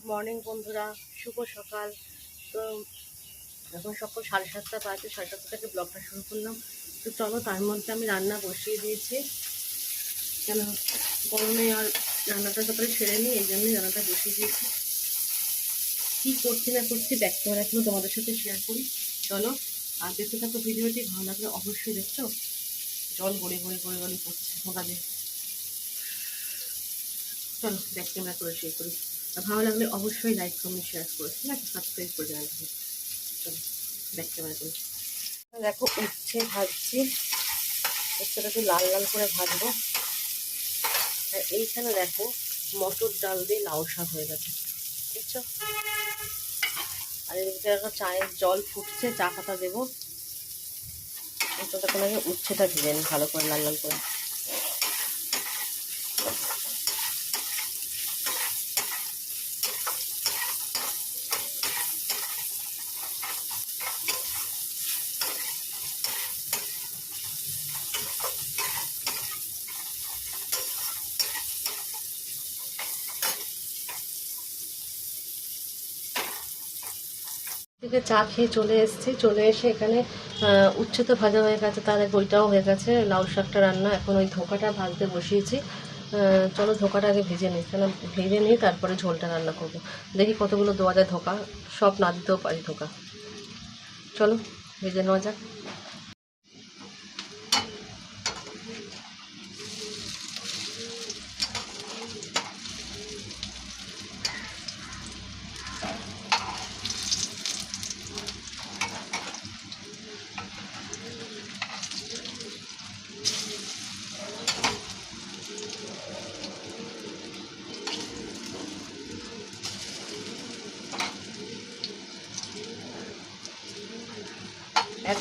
Good morning বন্ধুরা। শুভ সকাল। তো এখন সকাল সাড়ে সাতটা বাজে, সাড়ে সাতটা থেকে ব্লগটা শুরু করলাম। তো চলো, তার মধ্যে আমি রান্না বসিয়ে দিয়েছি। কেন গরমে আর রান্নাটা সকালে সেরে নিই এই জন্যই রান্নাটা বসিয়ে দিয়েছি। কী করছি না করছি ব্যাক ক্যামেরা এখনও তোমাদের সাথে শেয়ার করি। চলো আর দেখতে থাকো ভিডিওটি ভালো লাগলে অবশ্যই দেখছ। জল গড়ে গড়ে গড়ে গড়ে পড়ছে মোটামুটি চলো ব্যাক ক্যামেরা করে শেয়ার করি। ভালো লাগলে অবশ্যই লাইক কমেন্ট শেয়ার করে, ঠিক আছে? সাবস্ক্রাইব করে রাখবে চলো ব্যাক ক্যামেরা দেখো উচ্ছে ভাজছি। উচ্ছেটা একটু লাল লাল করে ভাজবো। আর এইখানে দেখো, মটর ডাল দিয়ে লাউ শাক হয়ে গেছে। বুঝছ আর এদিকে চায়ের জল ফুটছে, চা পাতা দেবো। তো তখন আগে উচ্ছেটা নিই ভালো করে, লাল লাল করে। থেকে চা খেয়ে চলে এসেছি। চলে এসে এখানে উচ্ছে তো ভাজা হয়ে গেছে, তার ওইটাও হয়ে গেছে। লাউ শাকটা রান্না, এখন ওই ধোকাটা ভাজতে বসিয়েছি। চলো ধোকাটা আগে ভেজে নিই, কেন ভেজে নিই, তারপরে ঝোলটা রান্না করব। দেখি কতগুলো দেওয়া যায় ধোকা, সব না দিতেও পারি ধোকা। চলো, ভেজে নেওয়া যাক।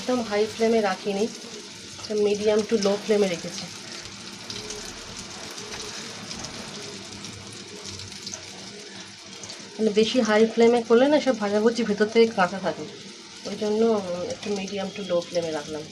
একদম হাই ফ্লেমে রাখিনি মিডিয়াম টু লো ফ্লেমে রেখেছি। মানে বেশি হাই ফ্লেমে করলে না সব ভাজাভুজি ভেতর থেকে কাঁচা থাকে। ওই জন্য একটু মিডিয়াম টু লো ফ্লেমে রাখলাম।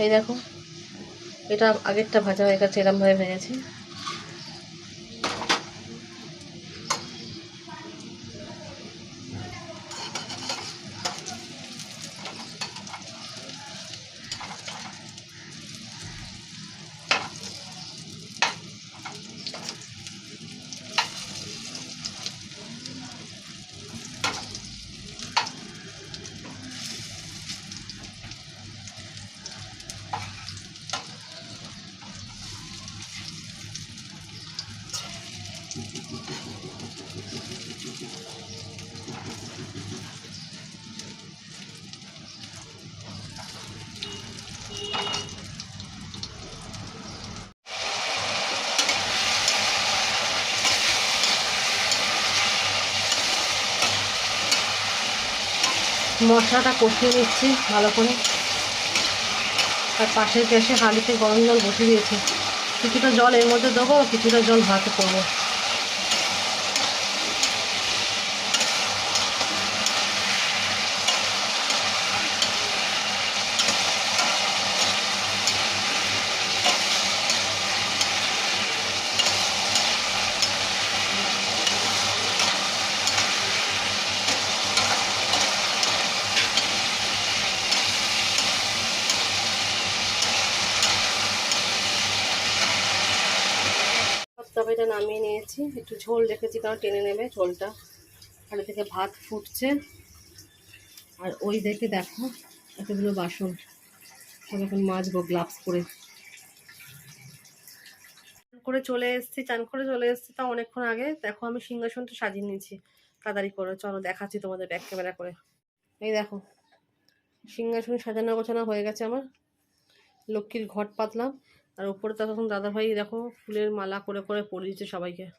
এই দেখো। এটা আগেরটা ভাজা হয়ে গেছে এরমভাবে ভেজেছি মশলাটা কষিয়ে নিচ্ছি ভালো করে। আর পাশের গ্যাসে হাঁড়িতে গরম জল বসে দিয়েছি। কিছুটা জল এর মধ্যে দেবো, কিছুটা জল ভাতে করব তবে এটা নামিয়ে নিয়েছি একটু ঝোল রেখেছি কারণ টেনে নেবে ঝোলটা। আর থেকে ভাত ফুটছে। আর ওই দেখে দেখো, এতগুলো বাসন। সব এখন মাজবো, গ্লাভস পরে। করে চলে এসেছি, চান করে চলে এসেছি তা অনেকক্ষণ আগে। দেখো আমি সিংহাসনটা সাজিয়ে নিয়েছি। তাড়াতাড়ি করে, চলো দেখাচ্ছি তোমাদের ব্যাক ক্যামেরা করে। এই দেখো, সিংহাসন সাজানো গোছানো হয়ে গেছে আমার। লক্ষ্মীর ঘট পাতলাম। আর উপরে তো তখন দাদাভাই দেখো ফুলের মালা করে করে পরিয়ে দিচ্ছে সবাইকে।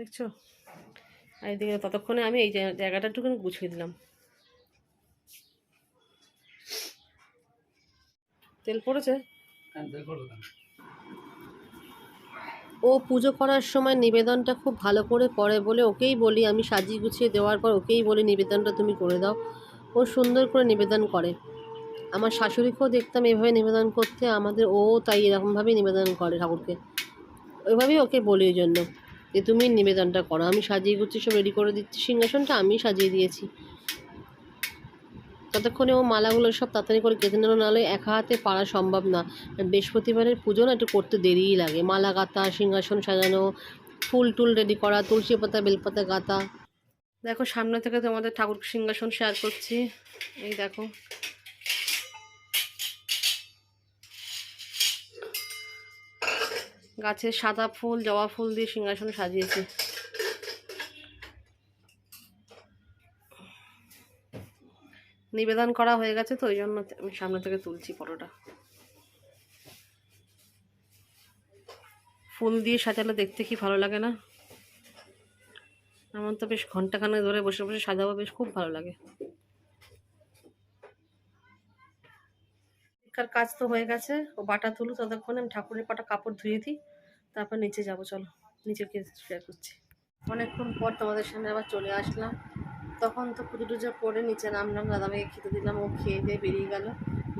দেখছ? আর এদিকে ততক্ষণে আমি এই জায়গা- জায়গাটা একটুখানি গুছিয়ে দিলাম। তেল পড়েছে? ও পুজো করার সময় নিবেদনটা খুব ভালো করে করে বলে ওকেই বলি আমি সাজিয়ে গুছিয়ে দেওয়ার পর ওকেই বলি নিবেদনটা তুমি করে দাও। ও সুন্দর করে নিবেদন করে। আমার শাশুড়িকেও দেখতাম এভাবে নিবেদন করতে আমাদের ও তাই এরকমভাবেই নিবেদন করে ঠাকুরকে। ওইভাবেই ওকে বলি ওই জন্য। যে তুমি নিবেদনটা করো। আমি সাজিয়ে গুছিয়ে সব রেডি করে দিচ্ছি, সিংহাসনটা আমি সাজিয়ে দিয়েছি। ততক্ষণে ও মালাগুলো সব তাড়াতাড়ি করে কেটে নিল নাহলে একা হাতে পারা সম্ভব না। বৃহস্পতিবারের পুজো না একটু করতে দেরিই লাগে। মালা গাঁথা, সিংহাসন সাজানো, ফুল টুল রেডি করা, তুলসী পাতা বেলপাতা গাঁথা। দেখো, সামনে থেকে তোমাদের ঠাকুর সিংহাসন শেয়ার করছি। এই দেখো। গাছের সাদা ফুল, জবা ফুল দিয়ে সিংহাসন সাজিয়েছি। নিবেদন করা হয়ে গেছে তো, ওই জন্য আমি সামনে থেকে তুলছি ফটোটা। ফুল দিয়ে সাজালে দেখতে কি ভালো লাগে না? আমার তো বেশ ঘন্টাখানেক ধরে বসে বসে সাজাবো, বেশ খুব ভালো লাগে। এখানকার কাজ তো হয়ে গেছে। ও বাটা তুলু ততক্ষণে আমি ঠাকুরের পাটা কাপড় ধুয়ে দিই, তারপর নিচে যাব, চলো। নিচে গিয়ে শেয়ার করছি। অনেকক্ষণ পর তোমাদের সামনে আবার চলে আসলাম। তখন তো পুজো টুজো করে নিচে নামলাম, দাদাভাইকে খেতে দিলাম, ও খেয়ে দিয়ে বেরিয়ে গেল।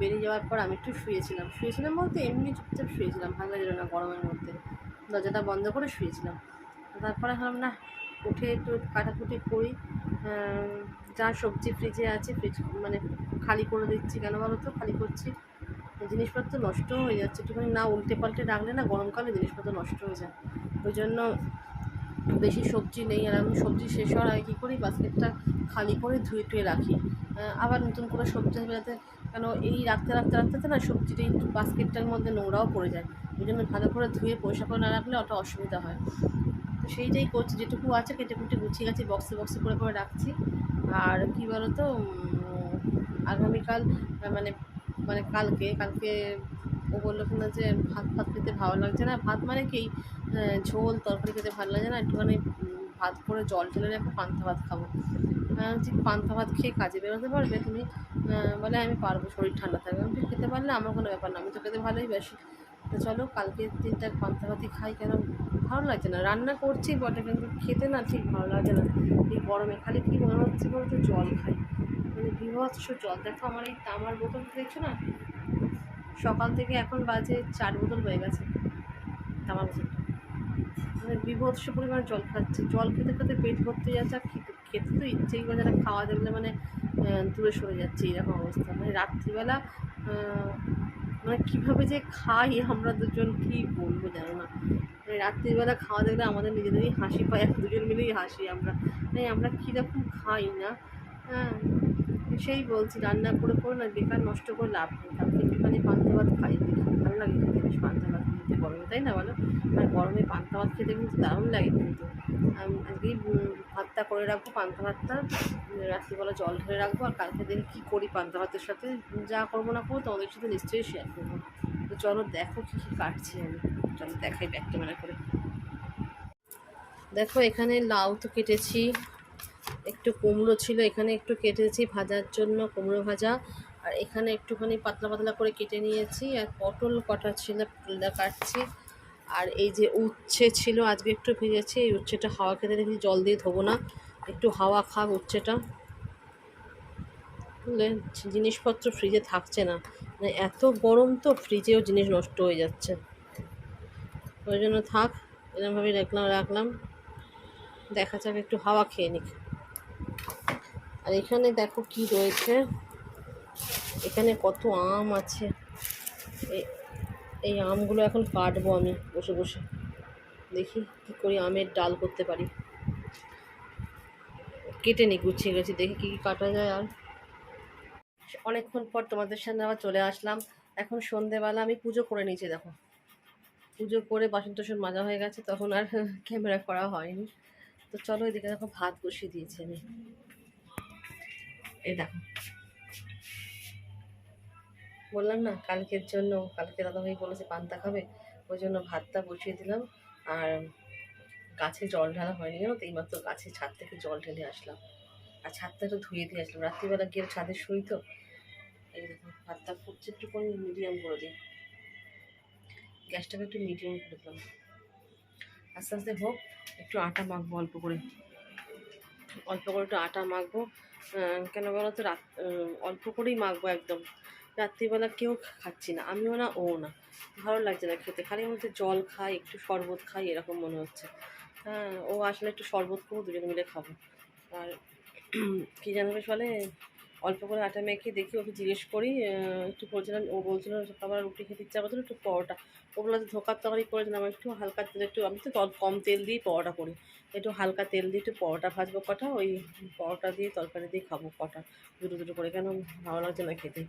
বেরিয়ে যাওয়ার পর আমি একটু শুয়েছিলাম। শুয়েছিলাম বলতে এমনি চুপচাপ শুয়েছিলাম ভালো লাগছিল না গরমের মধ্যে। দরজাটা বন্ধ করে শুয়েছিলাম। তারপরে হলাম না উঠে একটু কাটাকুটি করি। যা সবজি ফ্রিজে আছে ফ্রিজ মানে খালি করে দিচ্ছি কেন বলো তো খালি করছি। জিনিসপত্র নষ্ট হয়ে যাচ্ছে। একটুখানি না উল্টে পাল্টে রাখলে না গরমকালে জিনিসপত্র নষ্ট হয়ে যায়। ওই জন্য বেশি সবজি নেই। আর আমি সবজি শেষ হওয়ার আগে কী করি? বাস্কেটটা খালি করে ধুয়ে টুয়ে রাখি। আবার নতুন করে সবজি যাতে কেন এই রাখতে রাখতে রাখতে না সবজিটা এই বাস্কেটটার মধ্যে নোংরাও পড়ে যায়। ওই জন্য ভালো করে ধুয়ে পয়সা করে না রাখলে ওটা অসুবিধা হয়। তো সেইটাই করছি। যেটুকু আছে কেটে কুটে গুছিয়ে গেছি, বক্সে বক্সে করে করে রাখছি। আর কী বলো তো আগামীকাল মানে মানে কালকে কালকে ও বলল কিনা যে ভাত ভাত খেতে ভালো লাগছে না। ভাত মানে কি? ঝোল, তরকারি খেতে ভালো লাগে না। একটুখানি ভাত করে জল ঢেলে রেখে পান্তা ভাত খাব। বলছি, পান্তা ভাত খেয়ে কাজে বেরোতে পারবে তুমি? বলে আমি পারব, শরীর ঠান্ডা থাকবে। আমি খেতে পারলে আমার কোনো ব্যাপার না, আমি তো খেতে ভালোই বাসি। তো চলো, কালকে তিনটা পান্তা ভাতই খাই কেন? ভালো লাগছে না। রান্না করছি বটে, কিন্তু খেতে না ঠিক ভালো লাগছে না। এই গরমে খালি কী মনে হচ্ছে বলতো? জল খাই। মানে বিভৎস জল। দেখো আমার এই তামার বোতল দেখছ না? সকাল থেকে এখন বাজে চার বোতল হয়ে গেছে তামার বোতলটা। মানে বিভৎস পরিমাণে জল খাচ্ছে। জল খেতে খেতে পেট ভর্তি যাচ্ছে, আর খেতে খেতে তো ইচ্ছেই করে না খাওয়া দেখলে মানে দূরে সরে যাচ্ছে এরকম অবস্থা। মানে রাত্রিবেলা মানে কীভাবে যে খাই আমরা দুজন, কি বলব জানো না? মানে রাত্রিবেলা খাওয়া দেখলে আমাদের নিজেদেরই হাসি পায় এক দুজন মিলেই হাসি আমরা। মানে আমরা কীরকম খাই না? হ্যাঁ। সেই বলছি, রান্না করে করে, না বেকার নষ্ট করে লাভ নেই। কালকে একটুখানি পান্তা ভাত খাই। ভালো লাগে খেতে, বেশ পান্তা ভাত খেতে, গরমে, তাই না বলো? আর গরমে পান্তা ভাত খেতে কিন্তু দারুণ লাগে কিন্তু। আজকেই ভাতটা করে রাখব, পান্তা ভাতটা। রাত্রিবেলা জল ঢেলে রাখব, আর কালকে দিন কী করি পান্তা ভাতের সাথে। যা করব না করব, তোমাদের সাথে নিশ্চয়ই শেয়ার করব। তো চলো দেখো কী কী কাটছি আমি। চলো দেখাই ব্যাক ক্যামেরা করে। দেখো, এখানে লাউ তো কেটেছি। একটু কুমড়ো ছিল, এখানে একটু কেটেছি ভাজার জন্য কুমড়ো ভাজা। আর এখানে একটুখানি পাতলা পাতলা করে কেটে নিয়েছি, আর পটল কটা ছিল পটলটা কাটছি। আর এই যে উচ্ছে ছিল, আজকে একটু ভেজেছি, এই উচ্ছেটা হাওয়া খেতে দেখি জল দিয়ে ধোবো না, একটু হাওয়া খাক উচ্ছেটা। জিনিসপত্র ফ্রিজে থাকছে না মানে এত গরম তো ফ্রিজেও জিনিস নষ্ট হয়ে যাচ্ছে। ওই জন্য থাক এরকমভাবেই রাখলাম রাখলাম। দেখা যাক, একটু হাওয়া খেয়ে নিক। আর এখানে দেখো কি রয়েছে। এখানে কত আম আছে। এই আমগুলো এখন কাটবো আমি বসে বসে। দেখি কী করি আমের ডাল করতে পারি। কেটে নি গুছিয়ে গেছি। দেখি কী কী কাটা যায় আর। অনেকক্ষণ পর তোমাদের সামনে আবার চলে আসলাম। এখন সন্ধেবেলা, আমি পুজো করে নিয়েছি, দেখো। পুজো করে বাসন টাসন মাজা হয়ে গেছে, তখন আর ক্যামেরা করা হয়নি। তো চলো এদিকে দেখো, ভাত বসিয়ে দিয়েছি আমি। এই দেখো। বললাম না, কালকের জন্য, কালকে দাদাভাই বলেছে পান্তা খাবে, ওই জন্য ভাতটা বসিয়ে দিলাম। আর গাছে জল ঢালা হয়নি জানো তো, এইমাত্র গাছে ছাদ থেকে জল ঢেলে আসলাম। আর ছাদটা একটু ধুয়ে দিয়ে আসলাম। রাত্রিবেলা গিয়ে ছাদে শুই তো। এই দেখো, ভাতটা ফুটছে একটু কোন মিডিয়াম করে দিই। গ্যাসটাকে একটু মিডিয়াম করে দিলাম। আস্তে আস্তে হোক, একটু আটা মাখবো অল্প করে। অল্প করে একটু আটা মাখবো। কেন বলো তো, রাত অল্প করেই মাখবো একদম। রাত্রিবেলা কেউ খাচ্ছি না, আমিও না, ও না। ভালো লাগছে না খেতে, খালি মধ্যে জল খাই, একটু শরবত খাই, এরকম মনে হচ্ছে। হ্যাঁ ও আসলে একটু শরবত করব দুজনে মিলে খাব। আর কী জানো বেশ বলে, অল্প করে আটা মেখে দেখি, ওকে জিজ্ঞেস করি একটু বলছিলাম, ও বলছিল আমার রুটি খেতে ইচ্ছা করছিল একটু পরোটা। ওগুলো ধোকার তরকারি করেছিলাম একটু হালকা তেল, একটু, আমি তো কম তেল দিয়েই পরোটা করি। একটু হালকা তেল দিয়ে একটু পরোটা ভাজবো কটা, ওই পরোটা দিয়ে তরকারি দিয়ে খাব কটা। দুটো দুটো করে, কেন ভালো লাগছে না খেতে?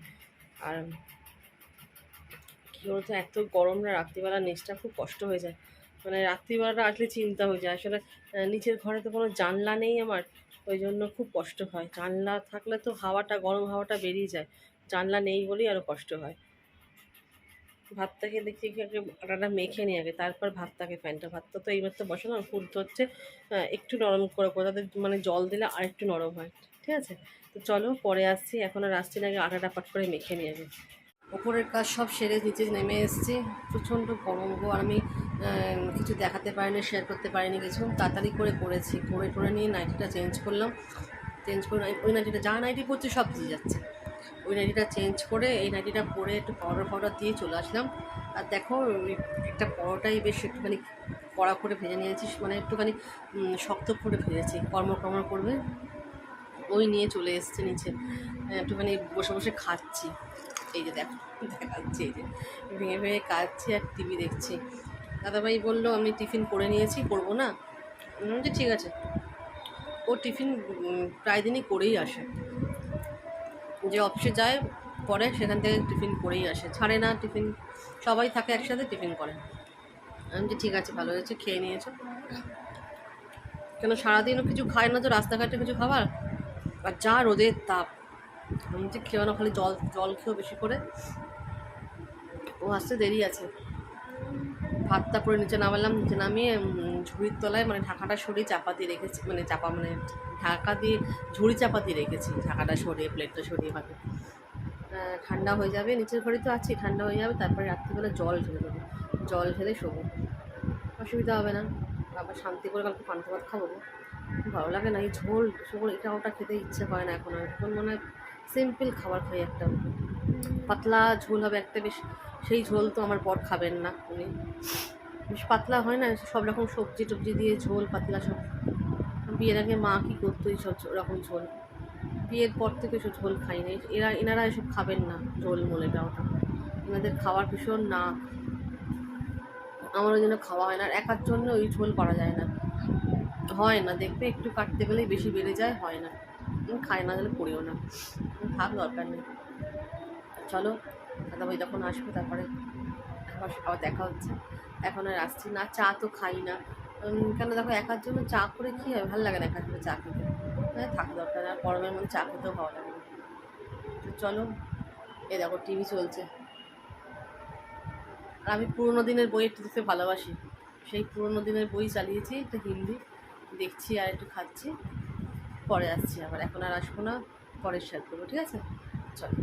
আর কী বলতো, এত গরম না, রাত্রিবেলা নেচটা খুব কষ্ট হয়ে যায়। মানে রাত্রিবেলাটা আসলে চিন্তা হয়ে যায়। আসলে নিচের ঘরে তো কোনো জানলা নেই আমার, ওই জন্য খুব কষ্ট হয়। জানলা থাকলে তো হাওয়াটা, গরম হাওয়াটা বেরিয়ে যায়। জানলা নেই বলেই আরও কষ্ট হয়। ভাতটাকে আগে আটাটা মেখে নিয়ে আগে, তারপর ভাতটাকে ফ্যানটা ভাতটা তো তো বসানো ফুলতে হচ্ছে একটু নরম করে করে, তাতে মানে জল দিলে আর একটু নরম হয়, ঠিক আছে? তো চলো, পরে আসছি, এখন আর আসছি না, আগে আটাটা পাট করে মেখে নিয়ে আগে। ওপরের কাজ সব সেরে নিচে নেমে এসেছি, প্রচণ্ড গরম গো আমি কিছু দেখাতে পারিনি শেয়ার করতে পারিনি কিছু, তাড়াতাড়ি করে করেছি, করে করে নিয়ে নাইটিটা চেঞ্জ করলাম। চেঞ্জ করে, ওই নাইটিটা যা নাইটি পরছে সব দিয়ে যাচ্ছে। ওই নাইটিটা চেঞ্জ করে এই নাইটিটা পরে একটু পাউডার পাউডার দিয়ে চলে আসলাম। আর দেখো একটা পরোটাই বেশ একটুখানি কড়া করে ভেজে নিয়েছি মানে একটুখানি শক্ত করে ভেজেছি কর্ম কর্ম করবে। ওই নিয়ে চলে এসছে নিচে। একটুখানি বসে বসে খাচ্ছি। এই যে দেখো, দেখাচ্ছি এই যে। ভেঙে ভেঙে খাচ্ছি আর টিভি দেখছি। দাদাভাই বলল, আমি টিফিন করে নিয়েছি, করব না? যে ঠিক আছে। ও টিফিন প্রায় দিনই করেই আসে। যে অফিসে যায়, পরে সেখান থেকে টিফিন করেই আসে। ছাড়ে না টিফিন সবাই থাকে একসাথে টিফিন করে। আমি যে ঠিক আছে, ভালো হয়েছে, খেয়ে নিয়েছো। কেন সারাদিনও কিছু খায় না তো রাস্তাঘাটে কিছু খাবার? আর যা রোদের তাপ। আমি যে খেয়ে না, খালি জল জল খেয়েও বেশি করে। ও আসতে দেরি আছে। ভাতটা করে নিচে নামালাম, নিচে নামিয়ে ঝুড়ির তলায় মানে ঢাকাটা সরিয়ে চাপা দিয়ে রেখেছি মানে চাপা মানে ঢাকা দিয়ে ঝুড়ি চাপা দিয়ে রেখেছি, ঢাকাটা সরিয়ে, প্লেটটা সরিয়ে ভাবে ঠান্ডা হয়ে যাবে, নিচের ঘরে তো আছি ঠান্ডা হয়ে যাবে, তারপরে রাত্রিবেলা জল ঢেলে দেবো। জল ঢেলে শোবো। অসুবিধা হবে না। আবার শান্তি করে কালকে পান্তা ভাত খাব। ভালো লাগে না, এই ঝোল ঝোল, এটা ওটা খেতে ইচ্ছে করে না এখন আর। এখন মনে হয় সিম্পল খাবার খাই একটা। পাতলা ঝোল হবে একটা বেশ, সেই ঝোল তো আমার বর খাবেন না উনি। বেশ পাতলা হয় না, সব রকম সবজি টবজি দিয়ে ঝোল, পাতলা সব। বিয়ের আগে মা কী করতো এই সব রকম ঝোল? বিয়ের পর থেকে সব ঝোল খাই না এরা, এনারা এসব খাবেন না, ঝোল মোল ওটা এনাদের খাওয়ার ভীষণ না আমার ওই জন্য খাওয়া হয় না, আর একার জন্য ওই ঝোল করা যায় না। হয় না, দেখবে একটু কাটতে গেলেই বেশি বেড়ে যায়, হয় না। খাই না, তাহলে করিও না। থাক, দরকার নেই। চলো, দাদাভাই যখন আসবে, তারপরে আবার দেখা হচ্ছে। এখন আর আসছি না, চা তো খাই না। কেন দেখো, একার জন্য চা করে কী হয়? ভালো লাগে না একার জন্য চা খেতে। হ্যাঁ থাক, দরকার আর গরমের মধ্যে চা খেতেও ভালো লাগে তো চলো এ দেখো, টিভি চলছে। আর আমি পুরোনো দিনের বই একটু দেখতে ভালোবাসি। সেই পুরোনো দিনের বই চালিয়েছি, একটু হিন্দি। দেখছি আর একটু খাচ্ছি। পরে আসছি আবার, এখন আর আসব না, পরে শেয়ার করব, ঠিক আছে? চলো।